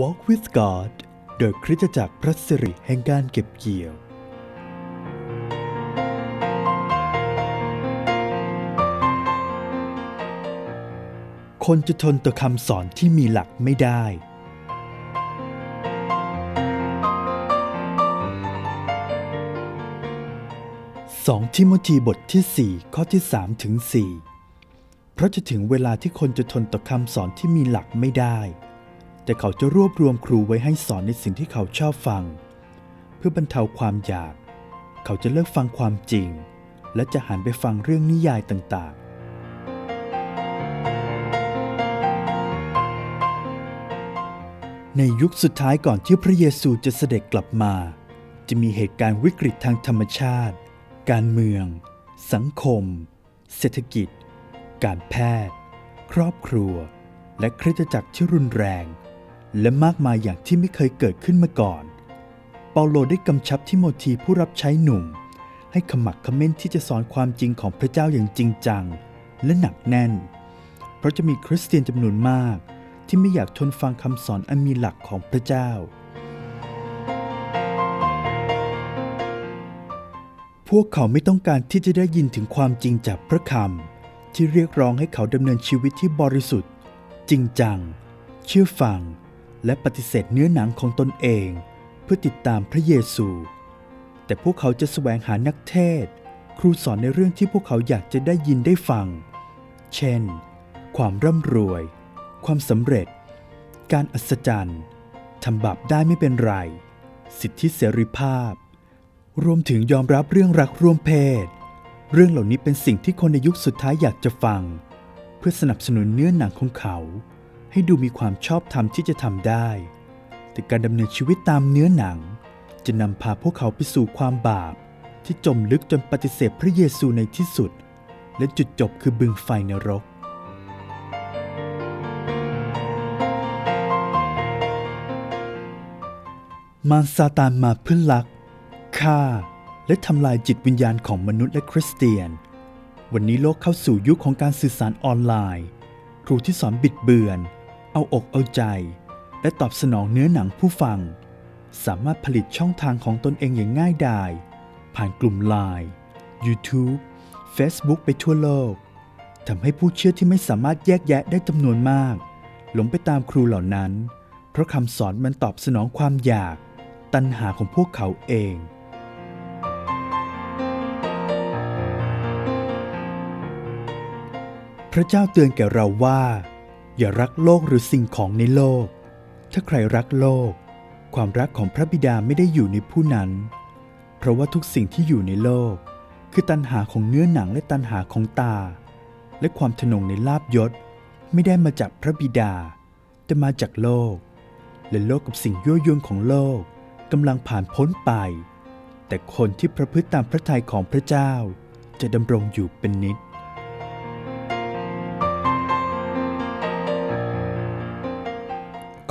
Walk with God โดยคริสตจักรพระสิริแห่งการเก็บเกี่ยว คนจะทนต่อคำสอนที่มีหลักไม่ได้2ทิโมธีบทที่ 4 ข้อที่ 3 ถึง 4 เพราะจะถึงเวลาที่คนจะทนต่อคำสอนที่มีหลักไม่ได้ แต่เขาจะรวบรวมครูไว้ให้สอนในสิ่งที่เขาชอบฟัง เพื่อบรรเทาความอยาก เขาจะเลิกฟังความจริง และจะหันไปฟังเรื่องนิยายต่างๆ ในยุคสุดท้ายก่อนที่พระเยซูจะเสด็จกลับมา จะมีเหตุการณ์วิกฤตทางธรรมชาติ การเมือง สังคม เศรษฐกิจ การแพทย์ ครอบครัวและคริสตจักรที่รุนแรง และมากมายอย่างที่ไม่เคยเกิดขึ้นมาก่อน เปาโลได้กำชับทิโมธีผู้รับใช้หนุ่ม ให้ขมักขม้นที่จะสอนความจริงของพระเจ้าอย่างจริงจัง และหนักแน่น เพราะจะมีคริสเตียนจำนวนมาก ที่ไม่อยากทนฟังคำสอนอันมีหลักของพระเจ้า พวกเขาไม่ต้องการที่จะได้ยินถึงความจริงจากพระคำที่เรียกร้องให้เขาดำเนินชีวิตที่บริสุทธิ์ จริงจัง เชื่อฟัง และปฏิเสธเนื้อหนังของตนเอง เพื่อติดตามพระเยซู แต่พวกเขาจะแสวงหานักเทศ ครูสอนในเรื่องที่พวกเขาอยากจะได้ยินได้ฟัง เช่น ความร่ำรวย ความสำเร็จ การอัศจรรย์ทำบาปได้ไม่เป็นไร สิทธิเสรีภาพ รวมถึงยอมรับเรื่องรักร่วมเพศ เรื่องเหล่านี้เป็นสิ่งที่คนในยุคสุดท้ายอยากจะฟัง เพื่อสนับสนุนเนื้อหนังของเขา ให้ดูมีความชอบธรรมที่จะทำได้ แต่การดำเนินชีวิตตามเนื้อหนัง จะนำพาพวกเขาไปสู่ความบาป ที่จมลึกจนปฏิเสธพระเยซูในที่สุด และจุดจบคือบึงไฟนรก มารซาตานมาเพื่อลักฆ่า และทำลายจิตวิญญาณของมนุษย์และคริสเตียน วันนี้โลกเข้าสู่ยุคของการสื่อสารออนไลน์ ครูที่สอนบิดเบือน เอาอกเอาใจ และตอบสนองเนื้อหนังผู้ฟัง สามารถผลิตช่องทางของตนเองอย่างง่ายดาย ผ่านกลุ่มไลน์ YouTube Facebook ไปทั่วโลกทำให้ผู้เชื่อที่ไม่สามารถแยกแยะได้จำนวนมาก หลงไปตามครูเหล่านั้น เพราะคำสอนมันตอบสนองความอยาก ตัณหาของพวกเขาเองพระเจ้าเตือนแก่เราว่า อย่ารักโลกหรือสิ่งของในโลก ถ้าใครรักโลก ความรักของพระบิดาไม่ได้อยู่ในผู้นั้น เพราะว่าทุกสิ่งที่อยู่ในโลก คือตัณหาของเนื้อหนังและตัณหาของตา และความทะนงในลาบยศไม่ได้มาจากพระบิดา แต่มาจากโลก และโลกกับสิ่งยั่วยวนของโลกกำลังผ่านพ้นไป แต่คนที่ประพฤติตามพระทัยของพระเจ้า จะดำรงอยู่เป็นนิจ